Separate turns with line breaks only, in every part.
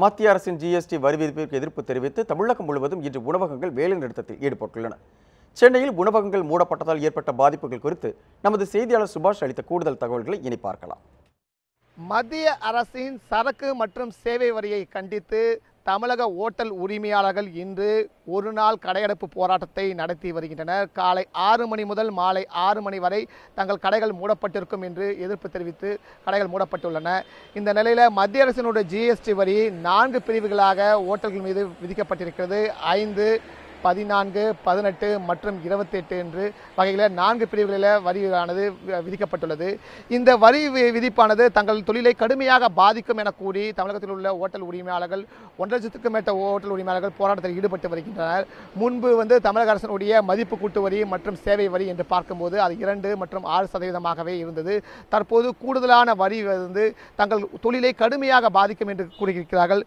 மத்திய அரசின் ஜிஎஸ்டி வரி விதிப்பிற்கு எதிர்ப்பு தெரிவித்து தமிழகம் முழுவதும் இன்று உணவகங்கள் வேலைநிறுத்தத்தில் ஈடுபட்டுள்ளன. சென்னையில் உணவகங்கள் மூடப்பட்டதால் ஏற்பட்ட பாதிப்புகள் குறித்து நமது செய்தியாளர் சுபாஷ் அளித்த கூடுதல் தகவல்களை இனி பார்க்கலாம்.
மத்திய அரசின் சரக்கு மற்றும் சேவை வரியை கண்டித்து தமிழக ஓட்டல் உரிமையாளர்கள் இன்று ஒரு நாள் கடையடைப்பு போராட்டத்தை நடத்தி வருகின்றனர். காலை ஆறு மணி முதல் மாலை ஆறு மணி வரை தங்கள் கடைகள் மூடப்பட்டிருக்கும் என்று எதிர்ப்பு தெரிவித்து கடைகள் மூடப்பட்டுள்ளன. இந்த நிலையில் மத்திய அரசினுடைய ஜிஎஸ்டி வரி நான்கு பிரிவுகளாக ஓட்டல்கள் மீது விதிக்கப்பட்டிருக்கிறது. ஐந்து பதினான்கு பதினெட்டு மற்றும் இருபத்தி எட்டு என்று வகையில் நான்கு பிரிவுகளில் வரியானது வி- விதிக்கப்பட்டுள்ளது. இந்த வரி விதிப்பானது தங்கள் தொழிலை கடுமையாக பாதிக்கும் என கூறி தமிழகத்தில் உள்ள ஓட்டல் உரிமையாளர்கள் ஒன்றரை லட்சத்துக்கும் மேற்பட்ட ஓட்டல் உரிமையாளர்கள் போராட்டத்தில் ஈடுபட்டு வருகின்றனர். முன்பு வந்து தமிழக அரசினுடைய மதிப்பு கூட்டு வரி மற்றும் சேவை வரி என்று பார்க்கும்போது அது இரண்டு மற்றும் ஆறு சதவீதமாகவே இருந்தது. தற்போது கூடுதலான வரி வந்து தங்கள் தொழிலை கடுமையாக பாதிக்கும் என்று கூறியிருக்கிறார்கள்.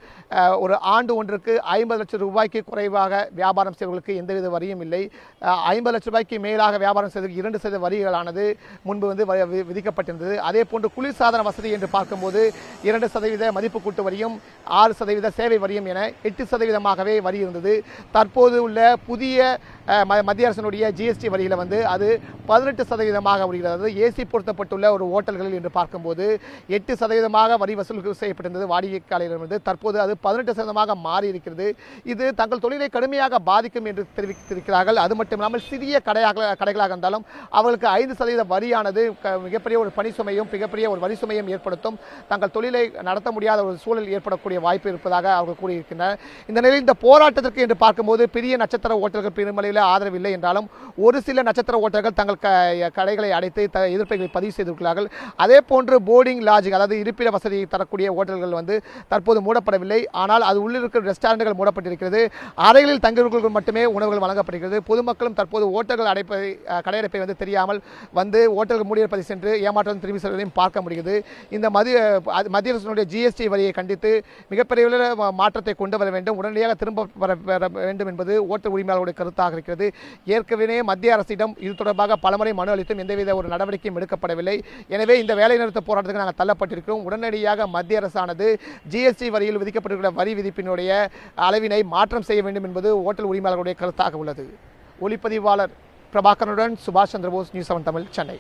ஒரு ஆண்டு ஒன்றுக்கு ஐம்பது லட்சம் ரூபாய்க்கு குறைவாக வியாபாரம் அமைச்சர்களுக்கு எந்தவித வரியும் இல்லை. ஐம்பது லட்ச ரூபாய்க்கு மேலாக வியாபாரம் செய்வதற்கு இரண்டு சதவீத வரிகளானது முன்பு வந்து விதிக்கப்பட்டிருந்தது. அதே போன்று குளிர்சாதன வசதி என்று பார்க்கும்போது இரண்டு சதவீத மதிப்பு கூட்டு வரியும் ஆறு சதவீத சேவை வரியும் என எட்டு சதவீதமாகவே வரி இருந்தது. தற்போது உள்ள புதிய ம- மத்திய அரசினுடைய ஜிஎஸ்டி வரியில் வந்து அது பதினெட்டு சதவீதமாக வருகிறது. ஏசி பொருத்தப்பட்டுள்ள ஒரு ஓட்டல்களில் என்று பார்க்கும்போது எட்டு சதவீதமாக வரி வசூல் செய்யப்பட்டிருந்தது. வாடிக்கையாளரிடமிருந்து தற்போது அது பதினெட்டு சதவீதமாக மாறி இருக்கிறது இது தங்கள் தொழிலை கடுமையாக இருக்கும் என்று தெரிவித்திருக்கிறார்கள். அது மட்டும் இல்லாமல் சிறிய கடையாக கடைகளாக இருந்தாலும் அவர்களுக்கு ஐந்து சதவீத வரியானது மிகப்பெரிய ஒரு பணி சுமையும் மிகப்பெரிய ஒரு வரி சுமையும் ஏற்படுத்தும். தங்கள் தொழிலை நடத்த முடியாத ஒரு சூழல் ஏற்படக்கூடிய வாய்ப்பு இருப்பதாக அவர்கள் கூறியிருக்கின்றனர். இந்த நிலையில் இந்த போராட்டத்திற்கு என்று பார்க்கும்போது பெரிய நட்சத்திர ஓட்டல்கள் பெருமளவில் ஆதரவில்லை என்றாலும் ஒரு சில நட்சத்திர ஓட்டல்கள் தங்கள் கடைகளை அடைத்து த எதிர்ப்பை பதிவு செய்திருக்கிறார்கள். அதே போன்று போர்டிங் லாட்ஜிங் அதாவது இருப்பிட வசதி தரக்கூடிய ஓட்டல்கள் வந்து தற்போது மூடப்படவில்லை. ஆனால் அது உள்ளிருக்கிற இருக்கிற ரெஸ்டாரண்ட்கள் மூடப்பட்டிருக்கிறது. அறைகளில் தங்கியிருக்கிறவர்கள் மட்டும் மட்டுமே உணவுகள் வழங்கப்படுகிறது. பொதுமக்களும் தற்போது ஓட்டல்கள் அடைப்பை கடையடைப்பை வந்து தெரியாமல் வந்து ஓட்டல்கள் மூடியிருப்பதை சென்று ஏமாற்றம் திரும்பி செல்வதையும் பார்க்க முடிகிறது. இந்த மதிய மத்திய அரசினுடைய ஜிஎஸ்டி வரியை கண்டித்து மிகப்பெரிய மாற்றத்தை கொண்டு வர வேண்டும். உடனடியாக திரும்ப வர வர வேண்டும் என்பது ஓட்டல் உரிமையாளர்களுடைய கருத்தாக இருக்கிறது. ஏற்கனவே மத்திய அரசிடம் இது தொடர்பாக பலமுறை மனு அளித்தும் எந்தவித ஒரு நடவடிக்கையும் எடுக்கப்படவில்லை. எனவே இந்த வேலைநிறுத்த போராட்டத்துக்கு நாங்கள் தள்ளப்பட்டிருக்கிறோம். உடனடியாக மத்திய அரசானது ஜிஎஸ்டி வரியில் விதிக்கப்பட்டிருக்கிற வரி விதிப்பினுடைய அளவினை மாற்றம் செய்ய வேண்டும் என்பது ஓட்டல் உரிமையாளர்களுடைய கருத்தாக உள்ளது. ஒளிப்பதிவாளர் பிரபாகரனுடன் சுபாஷ் சந்திரபோஸ் நியூஸ் செவன் தமிழ் சென்னை.